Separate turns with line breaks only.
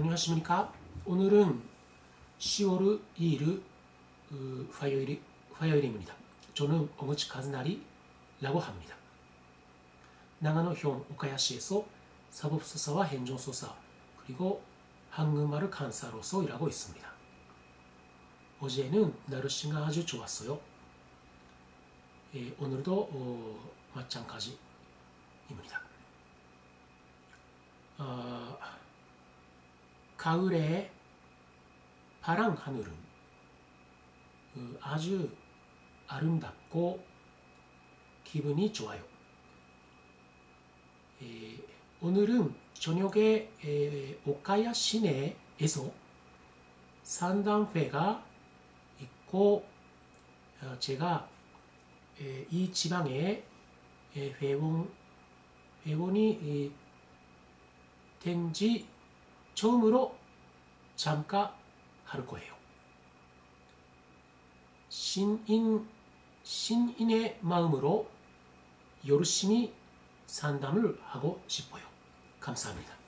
안녕하십니까? 오늘은 10월 2일 어, 화요일, 화요일입니다. 저는 오모치 카즈나리라고 합니다. 나가노현 오카야시에서 사법수사와 행정수사 그리고 한국말을 간사로서 일하고 있습니다. 어제는 날씨가 아주 좋았어요. 예, 오늘도 어, 마찬가지입니다. 어, 가을에 파란 하늘은 어, 아주 아름답고 기분이 좋아요. 에, 오늘은 저녁에 에, 오카야 시내에서 산당회가 있고 어, 제가 에, 이 지방에 에, 회원 회원이 이, 된지 처음으로 참가할 거예요. 신인 신인의 마음으로 열심히 상담을 하고 싶어요. 감사합니다.